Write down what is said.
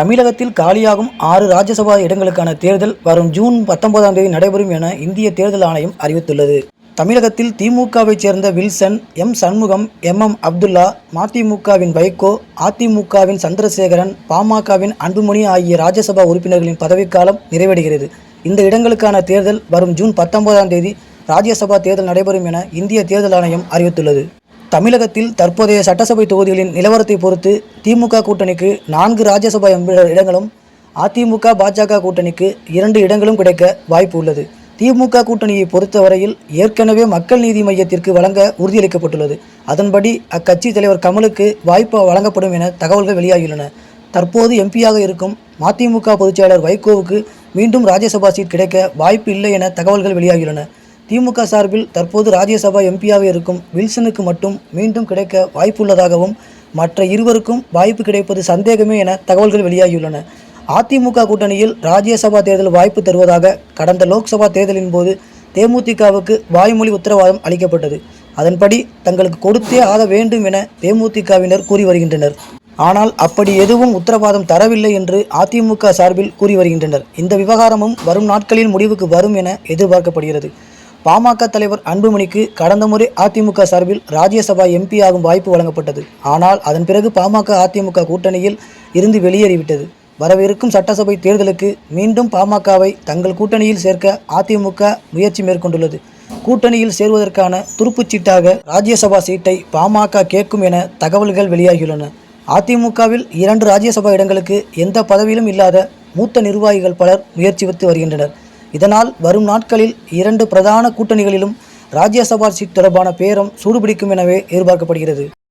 தமிழகத்தில் காலியாகும் ஆறு ராஜ்யசபா இடங்களுக்கான தேர்தல் வரும் ஜூன் பத்தொன்பதாம் தேதி நடைபெறும் என இந்திய தேர்தல் ஆணையம் அறிவித்துள்ளது. தமிழகத்தில் திமுகவைச் சேர்ந்த Wilson M Shanmugam M M Abdullah மதிமுகவின் Vaiko அதிமுகவின் சந்திரசேகரன் பாமகவின் அன்புமணி ஆகிய ராஜ்யசபா உறுப்பினர்களின் பதவிக்காலம் நிறைவடைகிறது. இந்த இடங்களுக்கான தேர்தல் வரும் ஜூன் பத்தொன்பதாம் தேதி ராஜ்யசபா தேர்தல் நடைபெறும் என இந்திய தேர்தல் ஆணையம் அறிவித்துள்ளது. தமிழகத்தில் தற்போதைய சட்டசபை தொகுதிகளின் நிலவரத்தை பொறுத்து திமுக கூட்டணிக்கு நான்கு ராஜ்யசபா இடங்களும் அதிமுக பாஜக கூட்டணிக்கு இரண்டு இடங்களும் கிடைக்க வாய்ப்பு உள்ளது. திமுக கூட்டணியை பொறுத்தவரையில் ஏற்கனவே மக்கள் நீதி மையத்திற்கு வழங்க உறுதியளிக்கப்பட்டுள்ளது. அதன்படி அக்கட்சி தலைவர் கமலுக்கு வாய்ப்பு வழங்கப்படும் என தகவல்கள் வெளியாகியுள்ளன. தற்போது எம்பியாக இருக்கும் மதிமுக பொதுச்செயலர் வைகோவுக்கு மீண்டும் ராஜ்யசபா சீட் கிடைக்க வாய்ப்பு இல்லை என தகவல்கள் வெளியாகியுள்ளன. திமுக சார்பில் தற்போது ராஜ்யசபா எம்பியாக இருக்கும் வில்சனுக்கு மட்டும் மீண்டும் கிடைக்க வாய்ப்புள்ளதாகவும் மற்ற இருவருக்கும் வாய்ப்பு கிடைப்பது சந்தேகமே என தகவல்கள் வெளியாகியுள்ளன. அதிமுக கூட்டணியில் ராஜ்யசபா தேர்தல் வாய்ப்பு தருவதாக கடந்த லோக்சபா தேர்தலின் போது தேமுதிகவுக்கு வாய்மொழி உத்தரவாதம் அளிக்கப்பட்டது. அதன்படி தங்களுக்கு கொடுத்தே ஆக வேண்டும் என தேமுதிகவினர் கூறி வருகின்றனர். ஆனால் அப்படி எதுவும் உத்தரவாதம் தரவில்லை என்று அதிமுக சார்பில் கூறி வருகின்றனர். இந்த விவகாரமும் வரும் நாட்களில் முடிவுக்கு வரும் என எதிர்பார்க்கப்படுகிறது. பாமக தலைவர் அன்புமணிக்கு கடந்த முறை அதிமுக சார்பில் ராஜ்யசபா எம்பி ஆகும் வாய்ப்பு வழங்கப்பட்டது. ஆனால் அதன் பிறகு பாமக அதிமுக கூட்டணியில் இருந்து வெளியேறிவிட்டது. வரவிருக்கும் சட்டசபை தேர்தலுக்கு மீண்டும் பாமகவை தங்கள் கூட்டணியில் சேர்க்க அதிமுக முயற்சி மேற்கொண்டுள்ளது. கூட்டணியில் சேர்வதற்கான துருப்புச்சீட்டாக ராஜ்யசபா சீட்டை பாமக கேட்கும் என தகவல்கள் வெளியாகியுள்ளன. அதிமுகவில் இரண்டு ராஜ்யசபா இடங்களுக்கு எந்த பதவியிலும் இல்லாத மூத்த நிர்வாகிகள் பலர் முயற்சித்து வருகின்றனர். இதனால் வரும் நாட்களில் இரண்டு பிரதான கூட்டணிகளிலும் ராஜ்யசபா சீட் தொடர்பான பேரம் சூடுபிடிக்கும் எனவே எதிர்பார்க்கப்படுகிறது.